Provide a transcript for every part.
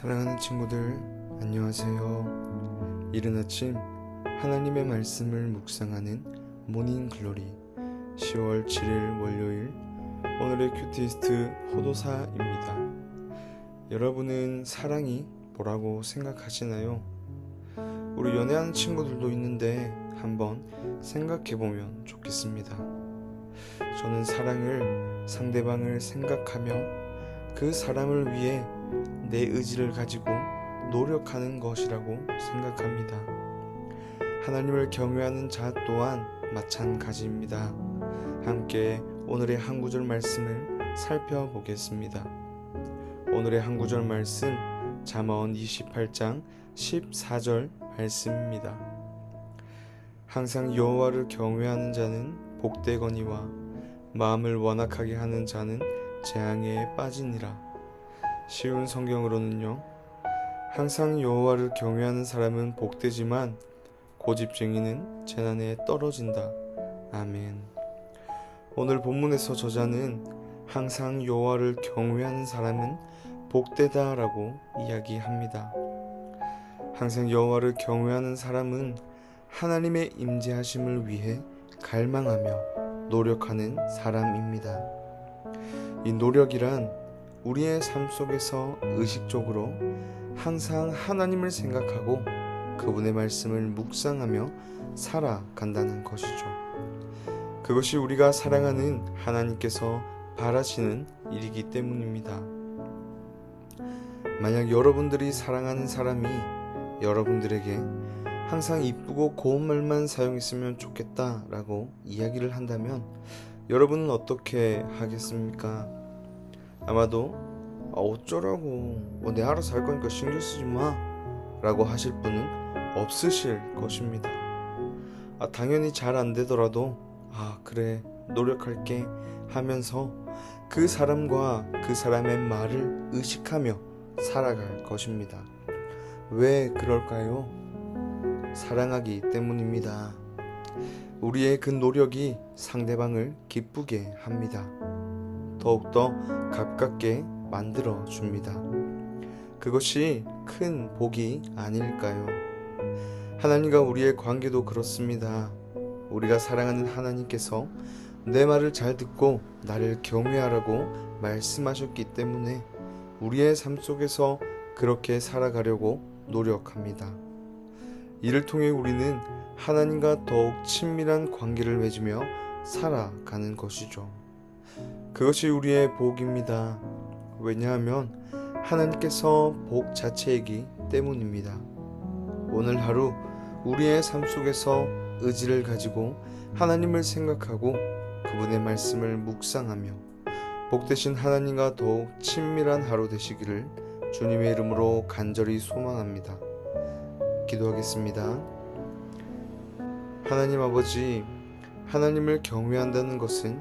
사랑하는 친구들, 안녕하세요. 이른 아침 하나님의 말씀을 묵상하는 모닝 글로리 10월 7일 월요일 오늘의 큐티스트 호도사입니다. 여러분은 사랑이 뭐라고 생각하시나요? 우리 연애하는 친구들도 있는데 한번 생각해 보면 좋겠습니다. 저는 사랑을 상대방을 생각하며 그 사람을 위해 내 의지를 가지고 노력하는 것이라고 생각합니다. 하나님을 경외하는 자 또한 마찬가지입니다. 함께 오늘의 한 구절 말씀을 살펴보겠습니다. 오늘의 한 구절 말씀 잠언 28장 14절 말씀입니다. 항상 여호와를 경외하는 자는 복되거니와 마음을 완악하게 하는 자는 재앙에 빠지니라. 쉬운 성경으로는요. 항상 여호와를 경외하는 사람은 복되지만 고집쟁이는 재난에 떨어진다. 아멘. 오늘 본문에서 저자는 항상 여호와를 경외하는 사람은 복되다라고 이야기합니다. 항상 여호와를 경외하는 사람은 하나님의 임재하심을 위해 갈망하며 노력하는 사람입니다. 이 노력이란 우리의 삶 속에서 의식적으로 항상 하나님을 생각하고 그분의 말씀을 묵상하며 살아간다는 것이죠. 그것이 우리가 사랑하는 하나님께서 바라시는 일이기 때문입니다. 만약 여러분들이 사랑하는 사람이 여러분들에게 항상 이쁘고 고운 말만 사용했으면 좋겠다라고 이야기를 한다면 여러분은 어떻게 하겠습니까? 아마도 아, 어쩌라고 뭐내 알아서 할 거니까 신경 쓰지 마 라고 하실 분은 없으실 것입니다. 아, 당연히 잘 안 되더라도 아 그래 노력할게 하면서 그 사람과 그 사람의 말을 의식하며 살아갈 것입니다. 왜 그럴까요? 사랑하기 때문입니다. 우리의 그 노력이 상대방을 기쁘게 합니다. 더욱더 가깝게 만들어 줍니다. 그것이 큰 복이 아닐까요? 하나님과 우리의 관계도 그렇습니다. 우리가 사랑하는 하나님께서 내 말을 잘 듣고 나를 경외하라고 말씀하셨기 때문에 우리의 삶 속에서 그렇게 살아가려고 노력합니다. 이를 통해 우리는 하나님과 더욱 친밀한 관계를 맺으며 살아가는 것이죠. 그것이 우리의 복입니다. 왜냐하면 하나님께서 복 자체이기 때문입니다. 오늘 하루 우리의 삶 속에서 의지를 가지고 하나님을 생각하고 그분의 말씀을 묵상하며 복되신 하나님과 더욱 친밀한 하루 되시기를 주님의 이름으로 간절히 소망합니다. 기도하겠습니다. 하나님 아버지, 하나님을 경외한다는 것은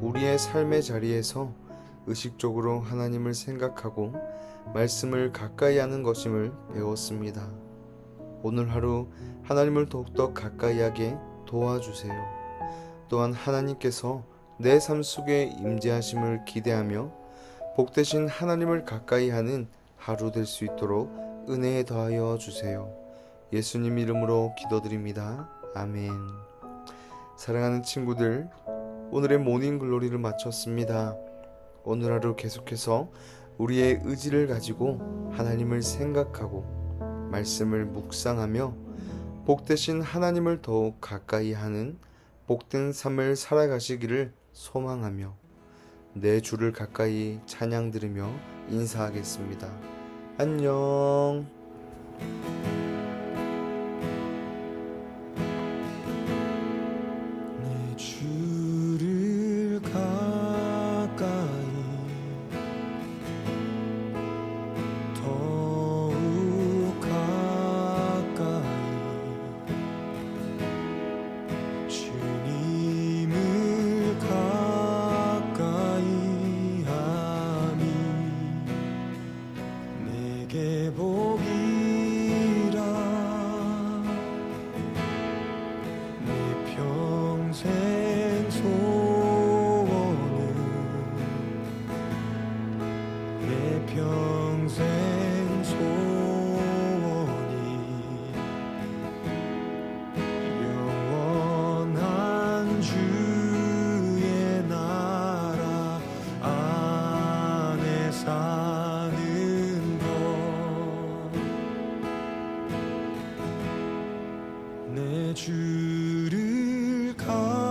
우리의 삶의 자리에서 의식적으로 하나님을 생각하고 말씀을 가까이 하는 것임을 배웠습니다. 오늘 하루 하나님을 더욱더 가까이 하게 도와주세요. 또한 하나님께서 내 삶 속에 임재하심을 기대하며 복되신 하나님을 가까이 하는 하루 될 수 있도록 은혜에 더하여 주세요. 예수님 이름으로 기도드립니다. 아멘. 사랑하는 친구들, 오늘의 모닝 글로리를 마쳤습니다. 오늘 하루 계속해서 우리의 의지를 가지고 하나님을 생각하고 말씀을 묵상하며 복되신 하나님을 더욱 가까이 하는 복된 삶을 살아가시기를 소망하며 내 주를 가까이 찬양 들으며 인사하겠습니다. 안녕. 내 주를 가